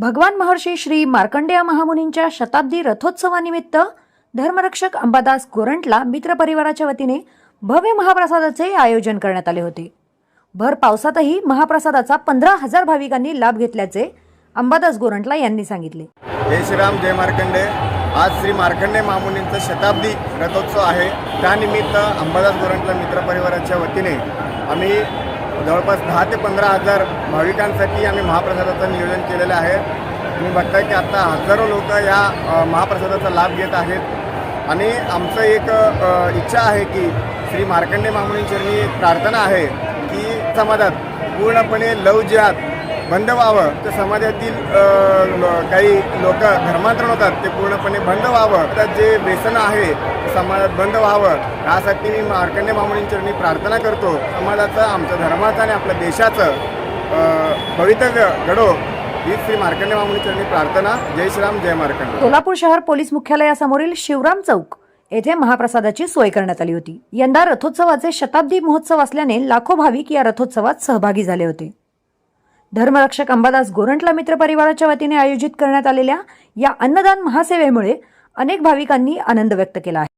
भगवान महर्षी श्री मार्कंडेय महामुनींच्या शताब्दी रथोत्सवानिमित्त धर्मरक्षक अंबादास गोरंटला मित्रपरिवाराच्या वतीने भव्य महाप्रसादाचे आयोजन करण्यात आले होते. भर पावसातही महाप्रसादाचा पंधरा हजार भाविकांनी लाभ घेतल्याचे अंबादास गोरंटला यांनी सांगितले. जय श्रीराम जय मार्कंडे आज श्री मार्कंडे महामुनींचा शताब्दी रथोत्सव आहे. त्यानिमित्त अंबादास गोरंटला मित्र परिवाराच्या वतीने आम्ही जवळपास दहा ते पंधरा हजार भाविकांसाठी आम्ही महाप्रसादाचं नियोजन केलेलं आहे. तुम्ही बघताय की आत्ता हजारो लोक या महाप्रसादाचा लाभ घेत आहेत. आणि आमचं एक इच्छा आहे की श्री मार्कंडे मामुनींचरणी प्रार्थना आहे की समाजात पूर्णपणे लव जिहाद बंद व्हावं तर समाजातील काही लोक धर्मांतरण होतात ते पूर्णपणे बंद व्हावं तर जे व्यसन आहे समाजात बंद व्हावं. यासाठी मी मार्कंडे मामुनींचरणी प्रार्थना करतो. समाजाचं आमचं धर्माचं आणि आपल्या देशाचं भवितव्य घडो. ही श्री मार्कंडे मामुनीचरणी प्रार्थना. जय श्रीराम जय मार्कंडे सोलापूर शहर पोलीस मुख्यालयासमोरील शिवराम चौक येथे महाप्रसादाची सोय करण्यात आली होती. यंदा रथोत्सवाचे शताब्दी महोत्सव असल्याने लाखो भाविक या रथोत्सवात सहभागी झाले होते. धर्मरक्षक अंबादास गोरंटला मित्र परिवाराच्या वतीने आयोजित करण्यात आलेल्या या अन्नदान महासेवेमुळे अनेक भाविकांनी आनंद व्यक्त केला आहे.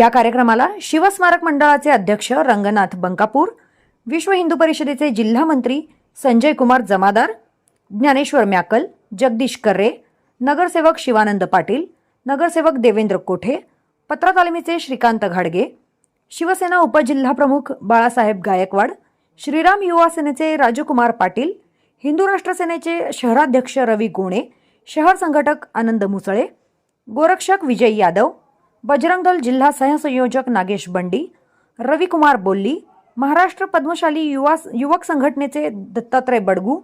या कार्यक्रमाला शिवस्मारक मंडळाचे अध्यक्ष रंगनाथ बंकापूर विश्व हिंदू परिषदेचे जिल्हा मंत्री संजय कुमार जमादार ज्ञानेश्वर म्याकल जगदीश कर्रे नगरसेवक शिवानंद पाटील नगरसेवक देवेंद्र कोठे पत्र तालमीचे श्रीकांत घाडगे शिवसेना उपजिल्हाप्रमुख बाळासाहेब गायकवाड श्रीराम युवा सेनेचे राजकुमार पाटील हिंदू राष्ट्र सेनेचे शहराध्यक्ष रवी गोणे शहर संघटक आनंद मुसळे गोरक्षक विजय यादव बजरंग दल जिल्हा सहसंयोजक नागेश बंडी रविकुमार बोल्ली महाराष्ट्र पद्मशाली युवा युवक संघटनेचे दत्तात्रय बडगू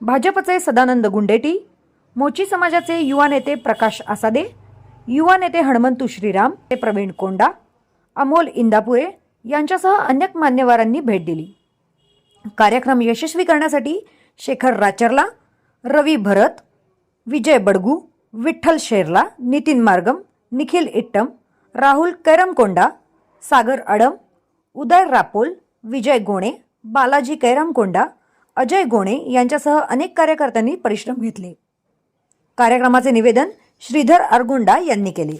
भाजपचे सदानंद गुंडेटी मोची समाजाचे युवा नेते प्रकाश आसादे युवा नेते हणमंतू श्रीराम ते प्रवीण कोंडा अमोल इंदापुरे यांच्यासह अनेक मान्यवरांनी भेट दिली. कार्यक्रम यशस्वी करण्यासाठी शेखर राचरला रवी भरत विजय बडगू विठ्ठल शेरला नितीन मार्गम निखिल इट्टम राहुल कैरमकोंडा सागर अडम उदय रापोल विजय गोणे बालाजी कैरमकोंडा अजय गोणे यांच्यासह अनेक कार्यकर्त्यांनी परिश्रम घेतले. कार्यक्रमाचे निवेदन श्रीधर अरगुंडा यांनी केले.